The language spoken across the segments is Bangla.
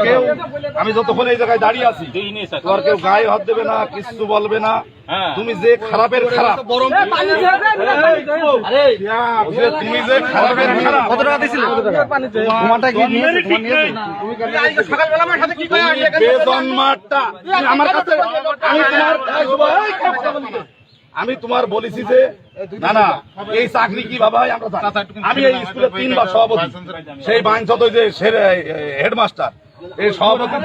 কেউ আমি যতক্ষণ এই জায়গায় দাঁড়িয়ে আছি তোমার কেউ গায়ে হাত দেবে না কিছু বলবে না। তুমি যে খারাপের খারাপ। তুমি যে খারাপের খারাপ। কত টাকা? দিয়েছিল আমার কাছে আমি তোমার এই, আমি তোমার বলেছি যে না না এই চাকরি কি আমরা আমি এই স্কুলে তিনবার সভাপতি। সেই বাইনছত যে হেডমাস্টার। এই সভাপতি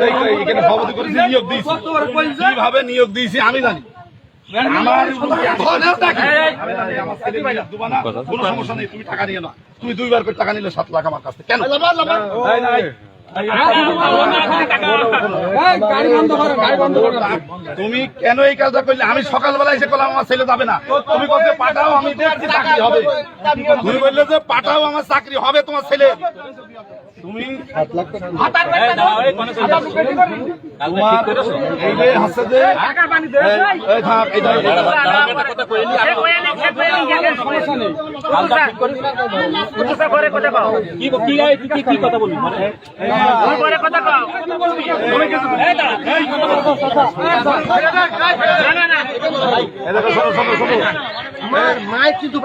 এখানে সভাপতি করেছি নিয়োগ দিয়েছি। কীভাবে নিয়োগ দিয়েছি আমি জানি। কোনো সমস্যা নেই তুমি টাকা নিয়ে না তুমি দুইবার করে টাকা নিলে সাত লাখ আমার কাছ থেকে। কেন। তুমি কেন এই কাজটা করলে? আমি সকালবেলা এসে করলাম আমার ছেলে যাবে না। তুমি বলতে পাঠাও, আমি দেখছি চাকরি হবে। তুমি বললে যে, পাঠাও, আমার চাকরি হবে তোমার ছেলে। তুমি তোমার এই যে হাসছে যে এই- এই থাক, এই থাক, এই থাক। এই দেখো, শোনো, শোনো, শোনো। মায়ের কিন্তু।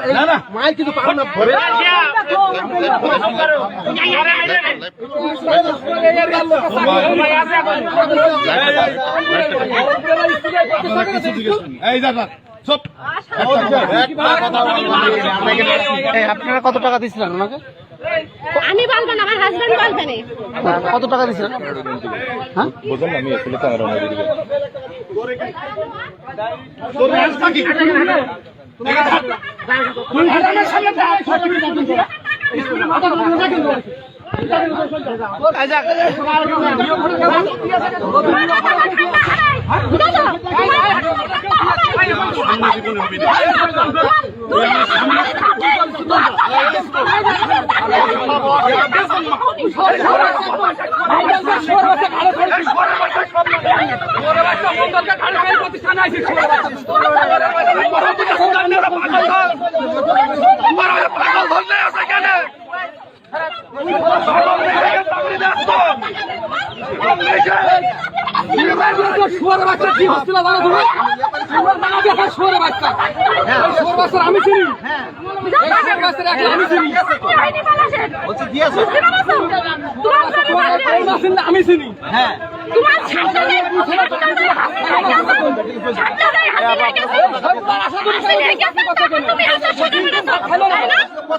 মায়ের কিন্তু পারো না। আপনারা কত টাকা দিয়েছিলেন ওনাকে? আমি বলব না আমার হাজবেন্ড বলবে না। কত টাকা দিয়েছিলেন? হ্যাঁ? কি বাচ্চা দেখা শুয়ার বাচ্চা শুয়ার বাচ্চা আমি চিনি শুয়ার বাচ্চা দেখা আমি চিনি আমি চিনি তোমার ছাড়তে দেয় তুমি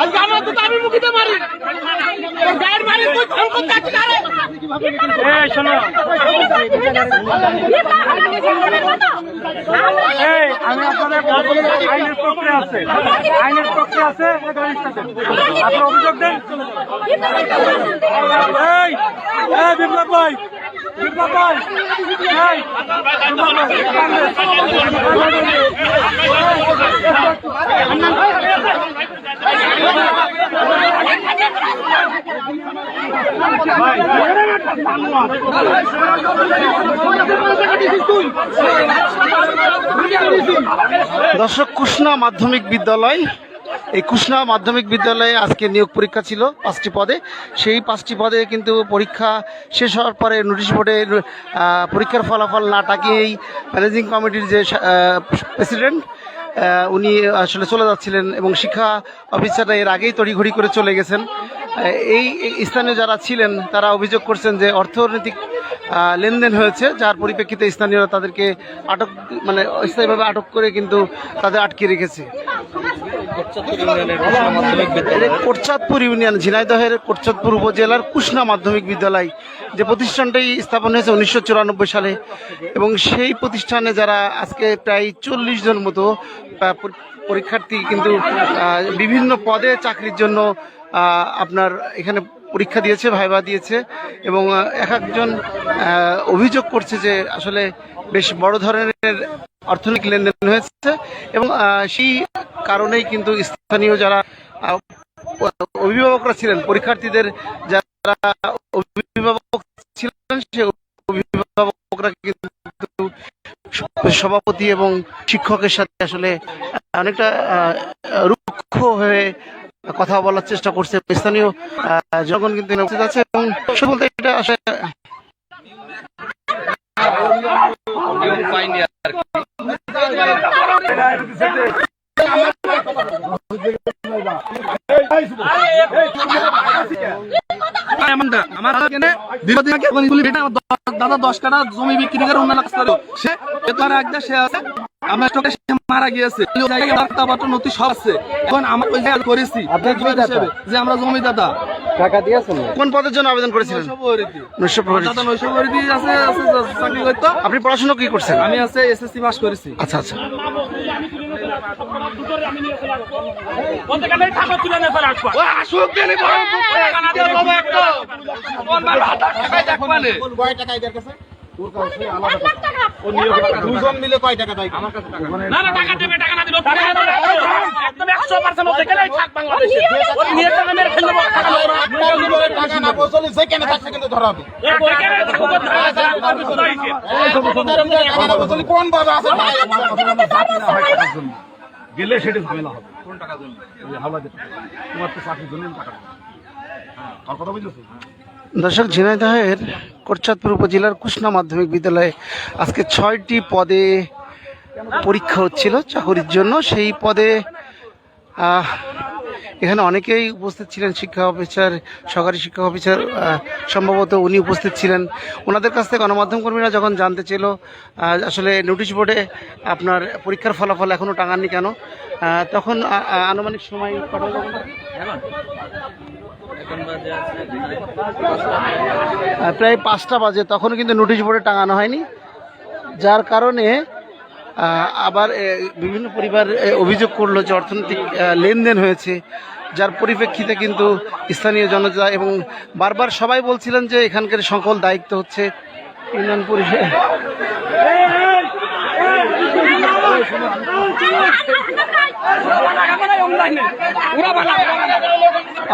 আজকে আমার দুটো আমি মুখিতে মারি। গায়ের মারি তুই ফোন করতে আসছিস আরে? এই শোনো। এই আমি আপনাদের আইনের প্রক্রিয়া আছে। আইনের প্রক্রিয়া আছে আপনার অভিযোগ দেন। এই বিপ্লব ভাই দর্শক কৃষ্ণা মাধ্যমিক বিদ্যালয় এই কৃষ্ণা মাধ্যমিক বিদ্যালয়ে আজকে নিয়োগ পরীক্ষা ছিল পাঁচটি পদে। সেই পাঁচটি পদে কিন্তু পরীক্ষা শেষ হওয়ার পরে নোটিশ বোর্ডে পরীক্ষার ফলাফল না টাকিয়েই ম্যানেজিং কমিটির যে প্রেসিডেন্ট উনি আসলে চলে যাচ্ছিলেন এবং শিক্ষা অফিসাররা এর আগেই তড়িঘড়ি করে চলে গেছেন। এই স্থানীয় যারা ছিলেন তারা অভিযোগ করছেন যে অর্থনৈতিক লেনদেন হয়েছে, যার পরিপ্রেক্ষিতে স্থানীয়রা তাদেরকে আটক মানে অস্থায়ীভাবে আটক করে কিন্তু তাদের আটকে রেখেছে। কোটচাঁদপুর ইউনিয়ন, ঝিনাইদহের কোটচাঁদপুর উপজেলার কুষ্ণা মাধ্যমিক বিদ্যালয়। যে প্রতিষ্ঠানটি স্থাপন হয়েছে উনিশশো চুরানব্বই সালে এবং সেই প্রতিষ্ঠানে যারা আজকে প্রায় চল্লিশ জন মতো পরীক্ষার্থী কিন্তু বিভিন্ন পদে চাকরির জন্য আপনার এখানে পরীক্ষা দিয়েছে, ভাইবা দিয়েছে এবং এক একজন অভিযোগ করছে যে আসলে বেশ বড় ধরনের অর্থনৈতিক লেনদেন হয়েছে এবং সেই কারণেই কিন্তু স্থানীয় যারা অভিভাবকরা ছিলেন, পরীক্ষার্থীদের যারা অভিভাবক ছিলেন, সে অভিভাবকরা কিন্তু সভাপতি এবং শিক্ষকের সাথে আসলে অনেকটা রুক্ষ হয়ে কথা বলার চেষ্টা করছে স্থানীয় জনগণ কিন্তু উপস্থিত আছে এবং বলতে এটা আমার দ- দাদা দশ কাটা জমি বিক্রি করে অন্য সে সে আছে। আমার স্টকে সে মারা গিয়েছে নথি সব আছে এখন আমার ওই জায়গায় করেছি যে আমরা জমি দাদা কোন পদের জন্য আবেদন করেছিলেন আপনি পড়াশোনা কি করছেন আমি আছে এসএসসি পাস করেছি আচ্ছা আচ্ছা দুজন মিলে কয় টাকা দেয় আমার কাছে টাকা না না টাকা দেবে টাকা না দিলে টাকা একদম একশো পার্সেন্ট ওদের গেলেই থাক বাংলাদেশে ওর নিয়ে টাকা মেরে ফেললে বড় টাকা নেব না। টাকা না পৌঁছলে যেখানে থাকছে কিন্তু ধরা হবে এ যেখানে থাকুক ওর ধরা আছে, ওর কিছু নাই সে। টাকা না পৌঁছলে কোন বাবা আছে গেলে সেটা ঝামেলা হবে কোন টাকা জন্য তোমার তো চাকরির জন্য টাকা কথা বুঝেছ দর্শক, ঝিনাইদহের কোটচাঁদপুর উপজেলার কৃষ্ণা মাধ্যমিক বিদ্যালয়ে আজকে ছয়টি পদে পরীক্ষা হচ্ছিল চাকরির জন্য। সেই পদে এখানে অনেকেই উপস্থিত ছিলেন, শিক্ষা অফিসার, সহকারী শিক্ষা অফিসার সম্ভবত উনি উপস্থিত ছিলেন। ওনাদের কাছ থেকে গণমাধ্যম কর্মীরা যখন জানতে ছিল আসলে নোটিশ বোর্ডে আপনার পরীক্ষার ফলাফল এখনও টাঙাননি কেন তখন আনুমানিক সময় প্রায় পাঁচটা বাজে তখন কিন্তু নোটিশ বোর্ডে টাঙানো হয়নি যার কারণে আবার বিভিন্ন পরিবার অভিযোগ করল যে অর্থনৈতিক লেনদেন হয়েছে যার পরিপ্রেক্ষিতে কিন্তু স্থানীয় জনতা এবং বারবার সবাই বলছিলেন যে এখানকার সকল দায়িত্ব হচ্ছে ইউনিয়ন পরিষদ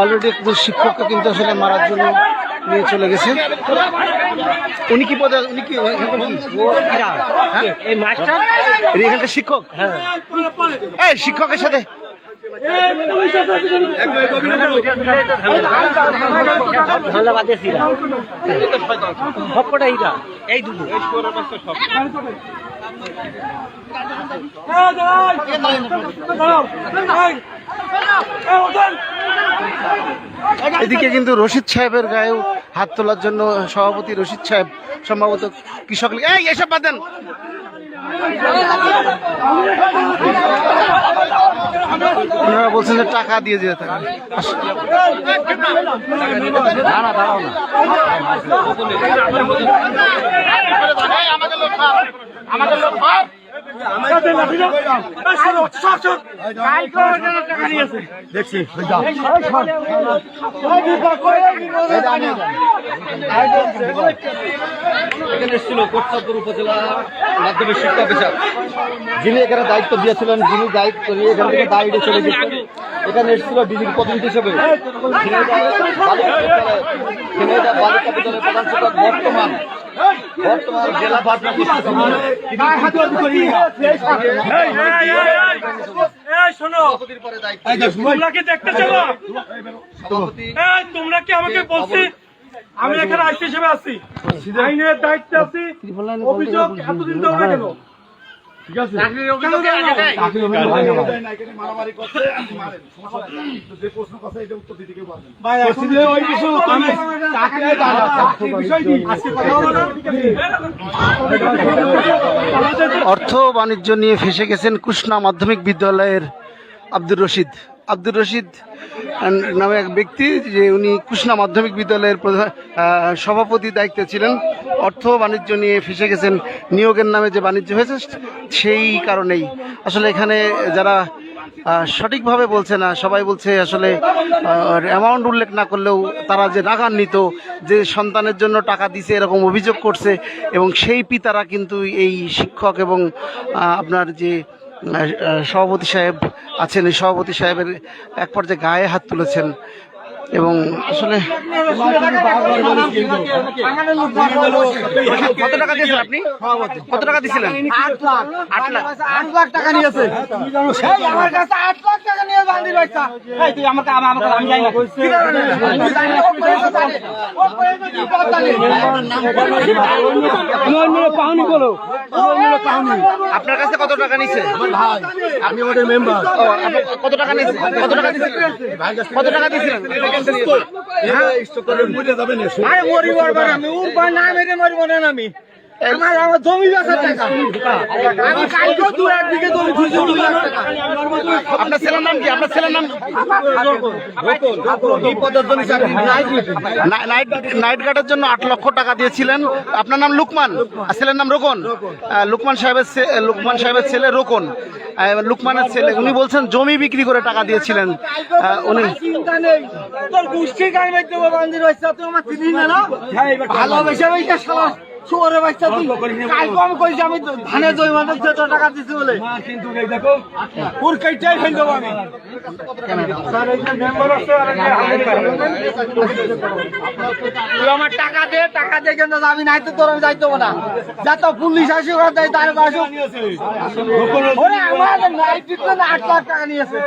অলরেডি একজন শিক্ষককে কিন্তু আসলে মারার জন্য নিয়ে চলে গেছে। উনি কি পদে উনি কি এই মাস্টার। এখানকার শিক্ষক। হ্যাঁ। এই শিক্ষকের সাথে এদিকে কিন্তু রশিদ সাহেবের গায়েও হাত তোলার জন্য সভাপতি রশিদ সাহেব সম্ভবত কৃষক এই, এসব বাদ দেন। ওনারা বলছেন যে টাকা দিয়ে যেতে হবে আমাদের লোক ভাব এখানে এসেছিল কোটচাঁদপুর উপজেলা মাধ্যমিক শিক্ষা অফিসার। যিনি এখানে দায়িত্ব দিয়েছিলেন, যিনি দায়িত্ব নিয়ে এখান থেকে বাইরে চলে গেছেন, এখানে এসেছিল ডিজির প্রতিনিধি হিসেবে। বর্তমান। তোমরা কি আমাকে বলছি? আমি এখানে আইসি হিসেবে আছি। আইনের দায়িত্বে আছি। অভিযোগ এতদিন তো ঠিক আছে? হলো? না? অর্থ বাণিজ্য নিয়ে ফেসে গেছেন কৃষ্ণা মাধ্যমিক বিদ্যালয়ের আব্দুর রশিদ। আব্দুর রশিদ নামে এক ব্যক্তি, যে উনি কৃষ্ণা মাধ্যমিক বিদ্যালয়ের প্রধান সভাপতি দায়িত্বে ছিলেন। অর্থ বাণিজ্য নিয়ে ফেসে গেছেন। নিয়োগের নামে যে বাণিজ্য হয়েছে, সেই কারণেই। আসলে এখানে যারা সঠিকভাবে বলছে না, সবাই বলছে আসলে অ্যামাউন্ট উল্লেখ না করলেও তারা যে রাগান্বিত, যে সন্তানের জন্য টাকা দিছে এরকম অভিযোগ করছে, এবং সেই পিতারা কিন্তু এই শিক্ষক এবং আপনার যে সভাপতি সাহেব আছেন। এই সভাপতি সাহেবের এক পর্যায়ে গায়ে হাত তুলেছেন এবং আসলে কত টাকা দিয়েছেন আপনি? কত টাকা দিয়েছিলেন? আট লাখ। আট লাখ। আট লাখ টাকা নিয়েছে। আমার কাছে আট লাখ। এই তুই আমি যাই না কি জানি না? আমি জানি না, ও করেছে জানে। ও করেছে কি কথা জানে? আপনার কাছে কত টাকা নিছে? আমি আমাদের মেম্বার কত টাকা নিছে কত টাকা দিয়েছিলেন কত টাকা দিয়েছিলেন আরে মরিব আর আমি উপায় না মেরে মরিব না আমি। আমার আমার জমি বেচার টাকা। আমি দু এক দিকে জমি খুঁজে দু লাখ টাকা। আপনার ছেলের নাম কি? আপনার ছেলের নাম নাইট নাইট গার্ডের জন্য আট লক্ষ টাকা দিয়েছিলেন। আপনার নাম লুকমান। আর ছেলের নাম রোকন। লুকমান সাহেবের লুকমান সাহেবের ছেলে রোকন। লুকমানের ছেলে উনি বলছেন জমি বিক্রি করে টাকা দিয়েছিলেন। উনি চিন্তা নেই। তোর গোষ্ঠীর গাড়ি বাইতে বান্ধি রয়েছে তুই আমার চিনি না না ভালোবেসে বেসে বাচ্চা তুই। কালকে আমি কইছি আমি জমি যত টাকা দিছি বলে। কিন্তু এই দেখো। ওর কাইটাই ফেল দেবো আমি। তুই আমার টাকা দে টাকা দিয়ে কেন যাবি নাই তো তোর আমি যাইতে হব না। যা তো পুলিশ আসি ওরা দেয় তার আসুক। ওরে আমার নাইট আট লাখ টাকা নিয়েছে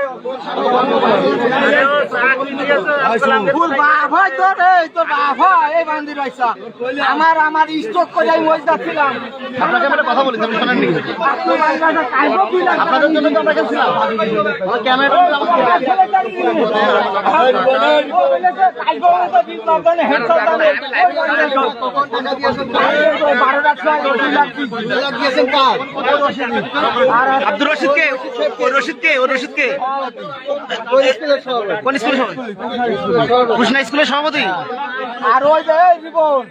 তোর বাপ হয় তোর এই তোর বাপ হয় এই বান্দি আমার আমার স্টক করে আমি ওই যাচ্ছিলাম। আপনাকে আমরা কথা বলি আপনি শোনেননি আপনাদের জন্য তো আমরা গেছিলাম। আমার ক্যামেরা আব্দুর রশিদ কে? ওই রশিদ কে? ওই রশিদ কে? কোন স্কুলের সভাপতি? কৃষ্ণা স্কুলের সভাপতি আর ওই জীবন।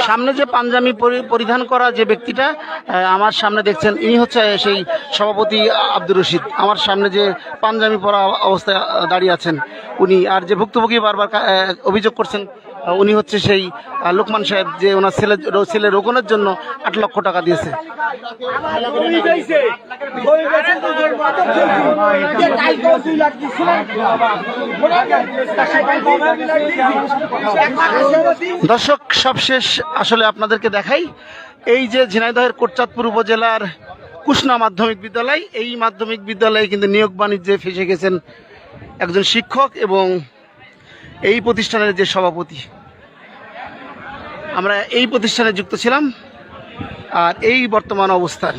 সামনে যে পাঞ্জাবি পরি- পরিধান করা যে ব্যক্তিটা আমার সামনে দেখছেন, ইনি হচ্ছে সেই সভাপতি আব্দুর রশিদ। আমার সামনে যে পাঞ্জাবি পরা অবস্থায় দাঁড়িয়ে আছেন উনি। আর যে ভুক্তভোগী বারবার অভিযোগ করছেন উনি হচ্ছে সেই লোকমান সাহেব যে ওনার ছেলে ছেলে রোকনের জন্য আট লক্ষ টাকা দিয়েছে। দর্শক, সবশেষ আসলে আপনাদেরকে দেখাই, এই যে ঝিনাইদহের কোটচাঁদপুর উপজেলার কুষ্ণা মাধ্যমিক বিদ্যালয়, এই মাধ্যমিক বিদ্যালয়ে কিন্তু নিয়োগ বাণিজ্যে ফেসে গেছেন একজন শিক্ষক এবং এই প্রতিষ্ঠানের যে সভাপতি। আমরা এই প্রতিষ্ঠানে যুক্ত ছিলাম আর এই বর্তমান অবস্থান।